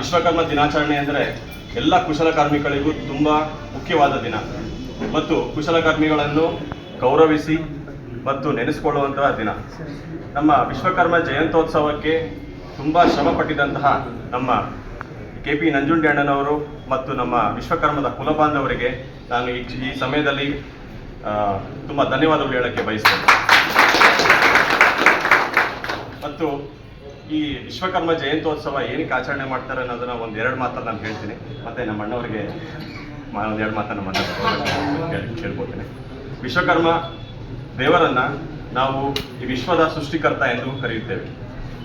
ವಿಶ್ವಕರ್ಮ ದಿನಾಚರಣೆ ಅಂದರೆ ಎಲ್ಲ ಕುಶಲಕರ್ಮಿಗಳಿಗೂ ತುಂಬ ಮುಖ್ಯವಾದ ದಿನ. ಮತ್ತು ಕುಶಲಕರ್ಮಿಗಳನ್ನು ಗೌರವಿಸಿ ಮತ್ತು ನೆನೆಸಿಕೊಳ್ಳುವಂತಹ ದಿನ. ನಮ್ಮ ವಿಶ್ವಕರ್ಮ ಜಯಂತ್ಯೋತ್ಸವಕ್ಕೆ ತುಂಬ ಶ್ರಮಪಟ್ಟಿದಂತಹ ನಮ್ಮ ಕೆ ಪಿ ನಂಜುಂಡಿ ಅಣ್ಣನವರು ಮತ್ತು ನಮ್ಮ ವಿಶ್ವಕರ್ಮದ ಕುಲಬಾಂಧವರಿಗೆ ನಾನು ಈ ಈ ಸಮಯದಲ್ಲಿ ತುಂಬ ಧನ್ಯವಾದಗಳು ಹೇಳಕ್ಕೆ ಬಯಸ್ತೇನೆ. ಮತ್ತು ಈ ವಿಶ್ವಕರ್ಮ ಜಯಂತ್ಯೋತ್ಸವ ಏನಕ್ಕೆ ಆಚರಣೆ ಮಾಡ್ತಾರೆ ಅನ್ನೋದನ್ನ ಒಂದು ಎರಡು ಮಾತನ್ನು ನಾನು ಹೇಳ್ತೀನಿ. ಮತ್ತೆ ನಮ್ಮ ಅಣ್ಣವ್ರಿಗೆ ಒಂದು ಎರಡು ಮಾತನ್ನು ಹೇಳಿ ಕೇಳ್ಕೊತೀನಿ ವಿಶ್ವಕರ್ಮ ದೇವರನ್ನ ನಾವು ಈ ವಿಶ್ವದ ಸೃಷ್ಟಿಕರ್ತ ಎಂದು ಕರೆಯುತ್ತೇವೆ.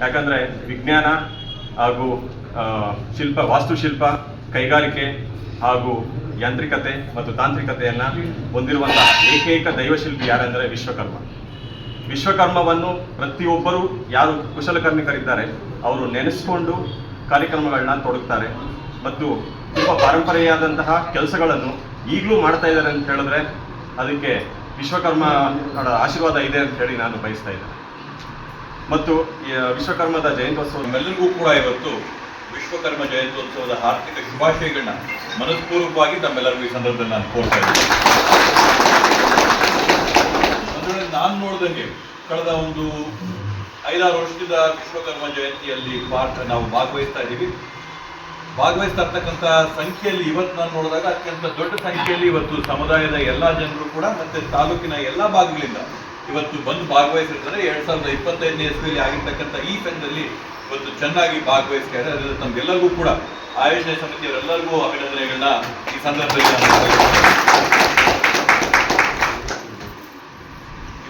ಯಾಕಂದ್ರೆ ವಿಜ್ಞಾನ ಹಾಗೂ ಶಿಲ್ಪ, ವಾಸ್ತುಶಿಲ್ಪ, ಕೈಗಾರಿಕೆ ಹಾಗೂ ಯಾಂತ್ರಿಕತೆ ಮತ್ತು ತಾಂತ್ರಿಕತೆಯನ್ನ ಹೊಂದಿರುವಂತಹ ಏಕೈಕ ದೈವಶಿಲ್ಪಿ ಯಾರೆಂದರೆ ವಿಶ್ವಕರ್ಮ. ವಿಶ್ವಕರ್ಮವನ್ನು ಪ್ರತಿಯೊಬ್ಬರು ಯಾರು ಕುಶಲಕರ್ಮಿಕರಿದ್ದಾರೆ, ಅವರು ನೆನೆಸ್ಕೊಂಡು ಕಾರ್ಯಕ್ರಮಗಳನ್ನ ತೊಡಗ್ತಾರೆ. ಮತ್ತು ತುಂಬ ಪಾರಂಪರೆಯಾದಂತಹ ಕೆಲಸಗಳನ್ನು ಈಗಲೂ ಮಾಡ್ತಾ ಇದ್ದಾರೆ ಅಂತ ಹೇಳಿದ್ರೆ ಅದಕ್ಕೆ ವಿಶ್ವಕರ್ಮ ಆಶೀರ್ವಾದ ಇದೆ ಅಂತ ಹೇಳಿ ನಾನು ಬಯಸ್ತಾ ಇದ್ದೇನೆ. ಮತ್ತು ವಿಶ್ವಕರ್ಮದ ಜಯಂತ್ಯೋತ್ಸವ ಎಲ್ಲರಿಗೂ ಕೂಡ ಇವತ್ತು ವಿಶ್ವಕರ್ಮ ಜಯಂತ್ಯೋತ್ಸವದ ಆರ್ಥಿಕ ಶುಭಾಶಯಗಳನ್ನ ಮನಸ್ಪೂರ್ವಕವಾಗಿ ತಮ್ಮೆಲ್ಲರಿಗೂ ಈ ಸಂದರ್ಭದಲ್ಲಿ ನಾನು ಕೋರ್ತಾ ಇದ್ದೀನಿ. ನಾನು ನೋಡಿದಂಗೆ ಕಳೆದ ಒಂದು ಐದಾರು ವರ್ಷದಿಂದ ವಿಶ್ವಕರ್ಮ ಜಯಂತಿಯಲ್ಲಿ ಪಾರ್ಟ್ ನಾವು ಭಾಗವಹಿಸ್ತಾ ಇದ್ದೀವಿ. ಭಾಗವಹಿಸ್ತಾ ಇರ್ತಕ್ಕಂಥ ಸಂಖ್ಯೆಯಲ್ಲಿ ಇವತ್ತು ನಾನು ನೋಡಿದಾಗ ಅತ್ಯಂತ ದೊಡ್ಡ ಸಂಖ್ಯೆಯಲ್ಲಿ ಇವತ್ತು ಸಮುದಾಯದ ಎಲ್ಲ ಜನರು ಕೂಡ ಮತ್ತೆ ತಾಲೂಕಿನ ಎಲ್ಲ ಭಾಗಗಳಿಂದ ಇವತ್ತು ಬಂದು ಭಾಗವಹಿಸಿರ್ತಾರೆ. ಎರಡ್ ಸಾವಿರದ ಇಪ್ಪತ್ತೈದನೇ ಇಸ್ವಿಯಲ್ಲಿ ಆಗಿರ್ತಕ್ಕಂಥ ಈ ಸಂಘದಲ್ಲಿ ಇವತ್ತು ಚೆನ್ನಾಗಿ ಭಾಗವಹಿಸ್ತಾ ಇದ್ದಾರೆ. ಅದರಿಂದ ತಮ್ಗೆಲ್ಲರಿಗೂ ಕೂಡ ಆಯೋಜನೆ ಸಮಿತಿಯವರೆಲ್ಲರಿಗೂ ಅಭಿನಂದನೆಗಳನ್ನ ಈ ಸಂದರ್ಭದಲ್ಲಿ ನಾನು ಸಲ್ಲಿಸ್ತೇನೆ.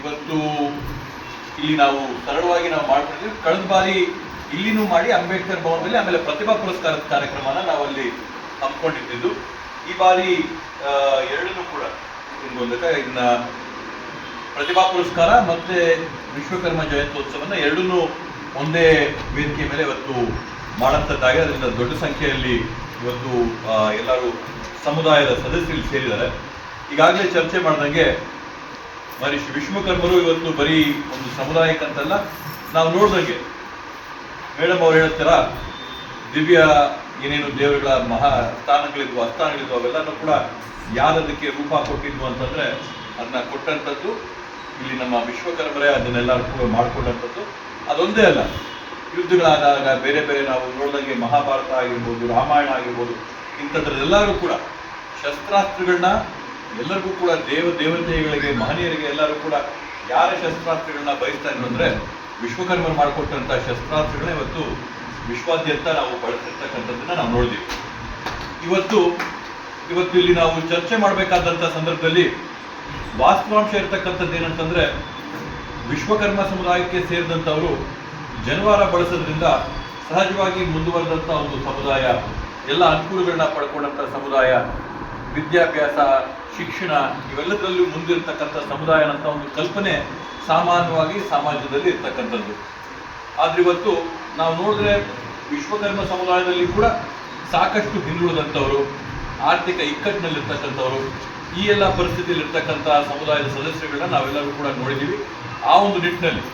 ಇವತ್ತು ಇಲ್ಲಿ ನಾವು ಸರಳವಾಗಿ ನಾವು ಮಾಡ್ಕೊಂಡಿದ್ವಿ ಕಳೆದ ಬಾರಿ ಇಲ್ಲಿನೂ ಮಾಡಿ ಅಂಬೇಡ್ಕರ್ ಭವನದಲ್ಲಿ ಆಮೇಲೆ ಪ್ರತಿಭಾ ಪುರಸ್ಕಾರದ ಕಾರ್ಯಕ್ರಮನ ನಾವು ಅಲ್ಲಿ ಹಮ್ಮಿಕೊಂಡಿದ್ದು. ಈ ಬಾರಿ ಎರಡನ್ನೂ ಕೂಡ ಮೂಲಕ ಇದನ್ನ ಪ್ರತಿಭಾ ಪುರಸ್ಕಾರ ಮತ್ತೆ ವಿಶ್ವಕರ್ಮ ಜಯಂತ್ಯೋತ್ಸವನ ಎರಡನ್ನೂ ಒಂದೇ ವೇದಿಕೆ ಮೇಲೆ ಇವತ್ತು ಮಾಡಂತದ್ದಾಗಿ ಅದರಿಂದ ದೊಡ್ಡ ಸಂಖ್ಯೆಯಲ್ಲಿ ಇವತ್ತು ಎಲ್ಲರೂ ಸಮುದಾಯದ ಸದಸ್ಯರು ಸೇರಿದ್ದಾರೆ. ಈಗಾಗಲೇ ಚರ್ಚೆ ಮಾಡ್ದಂಗೆ ಮಹರ್ಷಿ ವಿಶ್ವಕರ್ಮರು ಇವತ್ತು ಬರೀ ಒಂದು ಸಮುದಾಯಕ್ಕಂತಲ್ಲ ನಾವು ನೋಡ್ದಂಗೆ. ಮೇಡಮ್ ಅವ್ರು ಹೇಳ್ತಾರ, ದಿವ್ಯ ಏನೇನು ದೇವರುಗಳ ಮಹಾ ಸ್ಥಾನಗಳಿದ್ವು, ಅಸ್ಥಾನಗಳಿದ್ವು, ಅವೆಲ್ಲನೂ ಕೂಡ ಯಾರದಕ್ಕೆ ರೂಪ ಕೊಟ್ಟಿದ್ವು ಅಂತಂದ್ರೆ ಅದನ್ನ ಕೊಟ್ಟಂಥದ್ದು ಇಲ್ಲಿ ನಮ್ಮ ವಿಶ್ವಕರ್ಮರೇ ಅದನ್ನೆಲ್ಲ ಕೂಡ ಮಾಡಿಕೊಂಡಂಥದ್ದು. ಅದೊಂದೇ ಅಲ್ಲ, ಯುದ್ಧಗಳಾದಾಗ ಬೇರೆ ಬೇರೆ ನಾವು ನೋಡ್ದಂಗೆ ಮಹಾಭಾರತ ಆಗಿರ್ಬೋದು, ರಾಮಾಯಣ ಆಗಿರ್ಬೋದು ಇಂಥದ್ರೆಲ್ಲರೂ ಕೂಡ ಶಸ್ತ್ರಾಸ್ತ್ರಗಳನ್ನ ಎಲ್ಲರಿಗೂ ಕೂಡ ದೇವ ದೇವತೆಗಳಿಗೆ, ಮಹನೀಯರಿಗೆ ಎಲ್ಲರೂ ಕೂಡ ಯಾರ ಶಸ್ತ್ರಾಸ್ತ್ರಗಳನ್ನ ಬಯಸ್ತಾ ಇದ್ರು ಅಂದ್ರೆ ವಿಶ್ವಕರ್ಮರು ಮಾಡಿಕೊಟ್ಟಂತ ಶಸ್ತ್ರಾಸ್ತ್ರಗಳನ್ನ ಇವತ್ತು ವಿಶ್ವಾದ್ಯಂತ ನಾವು ಬಳಸಿರ್ತಕ್ಕಂಥದ್ದನ್ನ ನಾವು ನೋಡಿದ್ವಿ. ಇವತ್ತು ಇವತ್ತು ಇಲ್ಲಿ ನಾವು ಚರ್ಚೆ ಮಾಡಬೇಕಾದಂತ ಸಂದರ್ಭದಲ್ಲಿ ವಾಸ್ತವಾಂಶ ಇರತಕ್ಕಂಥದ್ದು ಏನಂತಂದ್ರೆ ವಿಶ್ವಕರ್ಮ ಸಮುದಾಯಕ್ಕೆ ಸೇರಿದಂಥವರು ಜನವಾರ ಬಳಸೋದ್ರಿಂದ ಸಹಜವಾಗಿ ಮುಂದುವರೆದಂಥ ಒಂದು ಸಮುದಾಯ, ಎಲ್ಲ ಅನುಕೂಲಗಳನ್ನ ಪಡ್ಕೊಂಡಂಥ ಸಮುದಾಯ, ವಿದ್ಯಾಭ್ಯಾಸ ಶಿಕ್ಷಣ ಇವೆಲ್ಲದರಲ್ಲೂ ಮುಂದಿರ್ತಕ್ಕಂಥ ಸಮುದಾಯ ಅಂತ ಒಂದು ಕಲ್ಪನೆ ಸಾಮಾನ್ಯವಾಗಿ ಸಮಾಜದಲ್ಲಿ ಇರ್ತಕ್ಕಂಥದ್ದು. ಆದ್ರೆ ಇವತ್ತು ನಾವು ನೋಡಿದ್ರೆ ವಿಶ್ವಕರ್ಮ ಸಮುದಾಯದಲ್ಲಿ ಕೂಡ ಸಾಕಷ್ಟು ಹಿಂದುಳಿದಂಥವರು, ಆರ್ಥಿಕ ಇಕ್ಕಟ್ಟಿನಲ್ಲಿರ್ತಕ್ಕಂಥವ್ರು, ಈ ಎಲ್ಲ ಪರಿಸ್ಥಿತಿಯಲ್ಲಿ ಇರ್ತಕ್ಕಂಥ ಸಮುದಾಯದ ಸದಸ್ಯರುಗಳನ್ನ ನಾವೆಲ್ಲರೂ ಕೂಡ ನೋಡಿದ್ದೀವಿ ಆ ಒಂದು ನಿಟ್ಟಿನಲ್ಲಿ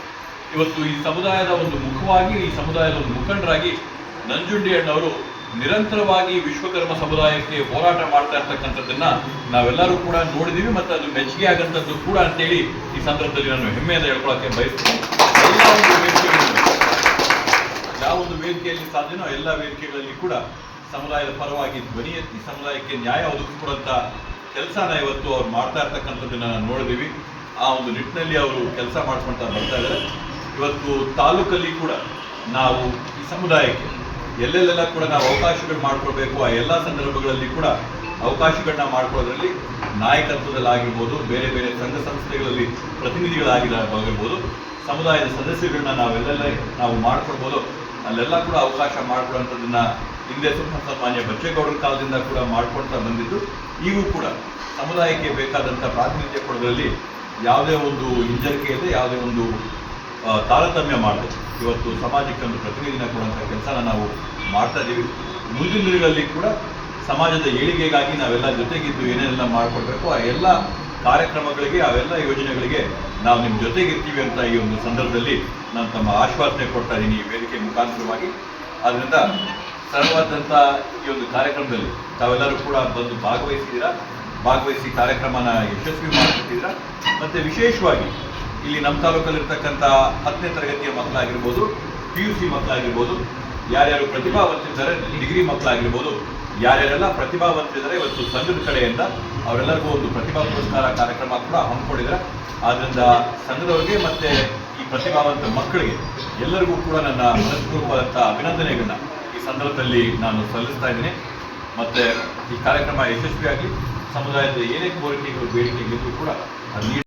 ಇವತ್ತು ಈ ಸಮುದಾಯದ ಒಂದು ಮುಖವಾಗಿ, ಈ ಸಮುದಾಯದ ಒಂದು ಮುಖಂಡರಾಗಿ ನಂಜುಂಡಿ ಅಣ್ಣವರು ನಿರಂತರವಾಗಿ ವಿಶ್ವಕರ್ಮ ಸಮುದಾಯಕ್ಕೆ ಹೋರಾಟ ಮಾಡ್ತಾ ಇರ್ತಕ್ಕಂಥದ್ದನ್ನ ನಾವೆಲ್ಲರೂ ಕೂಡ ನೋಡಿದೀವಿ ಮತ್ತು ಅದು ಮೆಚ್ಚುಗೆ ಆಗಂತದ್ದು ಕೂಡ ಅಂತೇಳಿ ಈ ಸಂದರ್ಭದಲ್ಲಿ ನಾನು ಹೆಮ್ಮೆಯಿಂದ ಹೇಳ್ಕೊಳಕ್ಕೆ ಬಯಸ್ತೀನಿ. ಯಾವ ಒಂದು ವೇದಿಕೆಯಲ್ಲಿ ಸಾಧ್ಯನೋ ಎಲ್ಲ ವೇದಿಕೆಗಳಲ್ಲಿ ಕೂಡ ಸಮುದಾಯದ ಪರವಾಗಿ ಧ್ವನಿ ಎತ್ತಿ ಸಮುದಾಯಕ್ಕೆ ನ್ಯಾಯ ಒದಗಿಸ್ಕೊಡಂತ ಕೆಲಸನ ಇವತ್ತು ಅವ್ರು ಮಾಡ್ತಾ ಇರ್ತಕ್ಕಂಥದ್ದನ್ನ ನೋಡಿದೀವಿ. ಆ ಒಂದು ನಿಟ್ಟಿನಲ್ಲಿ ಅವರು ಕೆಲಸ ಮಾಡ್ಕೊಳ್ತಾ ಬರ್ತಾ ಇದ್ದಾರೆ. ಇವತ್ತು ತಾಲೂಕಲ್ಲಿ ಕೂಡ ನಾವು ಈ ಸಮುದಾಯಕ್ಕೆ ಎಲ್ಲೆಲ್ಲೆಲ್ಲ ಕೂಡ ನಾವು ಅವಕಾಶಗಳು ಮಾಡ್ಕೊಳ್ಬೇಕು, ಆ ಎಲ್ಲ ಸಂದರ್ಭಗಳಲ್ಲಿ ಕೂಡ ಅವಕಾಶಗಳನ್ನ ಮಾಡ್ಕೊಳ್ಳೋದ್ರಲ್ಲಿ ನಾಯಕತ್ವದಲ್ಲಾಗಿರ್ಬೋದು, ಬೇರೆ ಬೇರೆ ಸಂಘ ಸಂಸ್ಥೆಗಳಲ್ಲಿ ಪ್ರತಿನಿಧಿಗಳಾಗಿರ್ಬೋದು ಸಮುದಾಯದ ಸದಸ್ಯಗಳನ್ನ ನಾವೆಲ್ಲೆಲ್ಲ ನಾವು ಮಾಡ್ಕೊಳ್ಬೋದು, ಅಲ್ಲೆಲ್ಲ ಕೂಡ ಅವಕಾಶ ಮಾಡ್ಕೊಳ್ಳೋಂಥದ್ದನ್ನ ಹಿಂದೆ ಸುಮ್ಮ ಸನ್ಮಾನ್ಯ ಬಚ್ಚೇಗೌಡರ ಕಾಲದಿಂದ ಕೂಡ ಮಾಡ್ಕೊಳ್ತಾ ಬಂದಿದ್ದು, ಈಗೂ ಕೂಡ ಸಮುದಾಯಕ್ಕೆ ಬೇಕಾದಂಥ ಪ್ರಾತಿನಿಧ್ಯ ಕೊಡೋದ್ರಲ್ಲಿ ಯಾವುದೇ ಒಂದು ಹಿಂಜರಿಕೆ ಇದೆ ಯಾವುದೇ ಒಂದು ತಾರತಮ್ಯ ಮಾಡದೆ. ಇವತ್ತು ಸಮಾಜಕ್ಕೆ ಒಂದು ಪ್ರತಿನಿಧಿನ ಕೊಡುವಂಥ ಕೆಲಸನ ನಾವು ಮಾಡ್ತಾ ಇದ್ದೀವಿ ಮುಂದಿನ ದಿನಗಳಲ್ಲಿ ಕೂಡ ಸಮಾಜದ ಏಳಿಗೆಗಾಗಿ ನಾವೆಲ್ಲ ಜೊತೆಗಿದ್ದು ಏನೇನೆಲ್ಲ ಮಾಡಿಕೊಡ್ಬೇಕು ಆ ಎಲ್ಲ ಕಾರ್ಯಕ್ರಮಗಳಿಗೆ, ಅವೆಲ್ಲ ಯೋಜನೆಗಳಿಗೆ ನಾವು ನಿಮ್ಮ ಜೊತೆಗಿರ್ತೀವಿ ಅಂತ ಈ ಒಂದು ಸಂದರ್ಭದಲ್ಲಿ ನಾನು ತಮ್ಮ ಆಶ್ವಾಸನೆ ಕೊಡ್ತಾ ಇದ್ದೀನಿ ಈ ವೇದಿಕೆ ಮುಖಾಂತರವಾಗಿ. ಆದ್ದರಿಂದ ಸರಳವಾದಂಥ ಈ ಒಂದು ಕಾರ್ಯಕ್ರಮದಲ್ಲಿ ತಾವೆಲ್ಲರೂ ಕೂಡ ಬಂದು ಭಾಗವಹಿಸಿದ್ದೀರಾ? ಭಾಗವಹಿಸಿ ಕಾರ್ಯಕ್ರಮನ ಯಶಸ್ವಿ ಮಾಡಿಕೊಟ್ಟಿದ್ದೀರಾ? ಮತ್ತು ವಿಶೇಷವಾಗಿ ಇಲ್ಲಿ ನಮ್ಮ ತಾಲೂಕಲ್ಲಿರ್ತಕ್ಕಂಥ ಹತ್ತನೇ ತರಗತಿಯ ಮಕ್ಕಳಾಗಿರ್ಬೋದು ಪಿ ಯು ಸಿ ಮಕ್ಕಳಾಗಿರ್ಬೋದು, ಯಾರ್ಯಾರು ಪ್ರತಿಭಾವಂತರಿದ್ದಾರೆ ಡಿಗ್ರಿ ಮಕ್ಕಳಾಗಿರ್ಬೋದು, ಯಾರ್ಯಾರೆಲ್ಲ ಪ್ರತಿಭಾವಂತರಿದ್ದಾರೆ ಇವತ್ತು ಸಂಘದ ಕಡೆಯಿಂದ ಅವರೆಲ್ಲರಿಗೂ ಒಂದು ಪ್ರತಿಭಾ ಪುರಸ್ಕಾರ ಕಾರ್ಯಕ್ರಮ ಕೂಡ ಹಮ್ಮಿಕೊಂಡಿದ್ದಾರೆ. ಆದ್ದರಿಂದ ಸಂಘದವರಿಗೆ ಮತ್ತೆ ಈ ಪ್ರತಿಭಾವಂತ ಮಕ್ಕಳಿಗೆ ಎಲ್ಲರಿಗೂ ಕೂಡ ನನ್ನ ಮನಸ್ಪೂರ್ವಕವಾದಂಥ ಅಭಿನಂದನೆಗಳನ್ನ ಈ ಸಂದರ್ಭದಲ್ಲಿ ನಾನು ಸಲ್ಲಿಸ್ತಾ ಇದ್ದೀನಿ. ಮತ್ತೆ ಈ ಕಾರ್ಯಕ್ರಮ ಯಶಸ್ವಿಯಾಗಿ ಸಮುದಾಯದ ಏನೇ ಕೋರಿಕೆಗಳು ಬೇಡಿಕೆಗಳಿದ್ರು ಕೂಡ ಅದು